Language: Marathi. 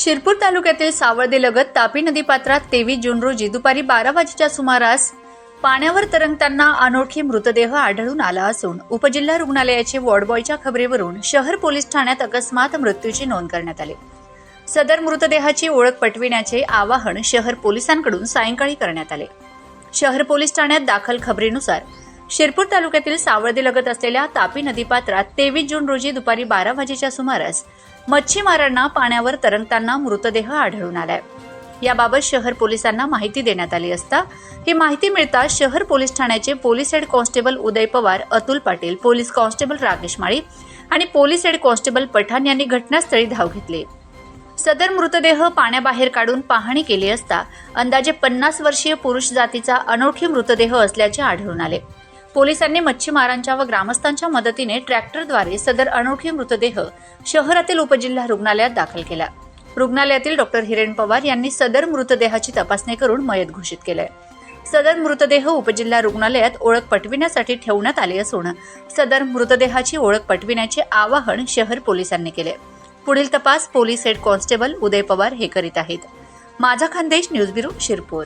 शिरपूर तालुक्यातील सावळदे लगत तापी नदी पात्रात तेवीस जून रोजी दुपारी बारा वाजेच्या सुमारास पाण्यावर तरंगताना अनोळखी मृतदेह आढळून आला असून उपजिल्हा रुग्णालयाचे वॉर्डबॉयच्या खबरीवरून शहर पोलीस ठाण्यात अकस्मात मृत्यूची नोंद करण्यात आली. सदर मृतदेहाची ओळख पटविण्याचे आवाहन शहर पोलिसांकडून सायंकाळी करण्यात आले. शहर पोलीस ठाण्यात दाखल खबरेनुसार शिरपूर तालुक्यातील सावळदे लगत असलेल्या तापी नदीपात्रात तेवीस जून रोजी दुपारी बारा वाजेच्या सुमारास मच्छीमारांना पाण्यावर तरंगताना मृतदेह आढळून आलाय. याबाबत शहर पोलिसांना माहिती देण्यात आली असता ही माहिती मिळताच शहर पोलीस ठाण्याचे police head constable Uday Pawar Atul Patil police constable Rakesh Mali आणि पोलीस हेड कॉन्स्टेबल पठाण यांनी घटनास्थळी धाव घेतली. सदर मृतदेह पाण्याबाहेर काढून पाहणी केली असता अंदाजे पन्नास वर्षीय पुरुष जातीचा अनोळखी मृतदेह असल्याचे आढळून आले. पोलिसांनी मच्छीमारांच्या व ग्रामस्थांच्या मदतीने ट्रॅक्टरद्वारे सदर अनोखी मृतदेह शहरातील उपजिल्हा रुग्णालयात दाखल केला. रुग्णालयातील डॉक्टर हिरेन पवार यांनी सदर मृतदेहाची तपासणी करून मयत घोषित केलंय. सदर मृतदेह उपजिल्हा रुग्णालयात ओळख पटविण्यासाठी ठेवण्यात आले असून सदर मृतदेहाची ओळख पटविण्याचे आवाहन शहर पोलिसांनी केले. पुढील तपास police head constable Uday Pawar हे करीत आहेत. माझा खानदेश न्यूज ब्युरो शिरपूर.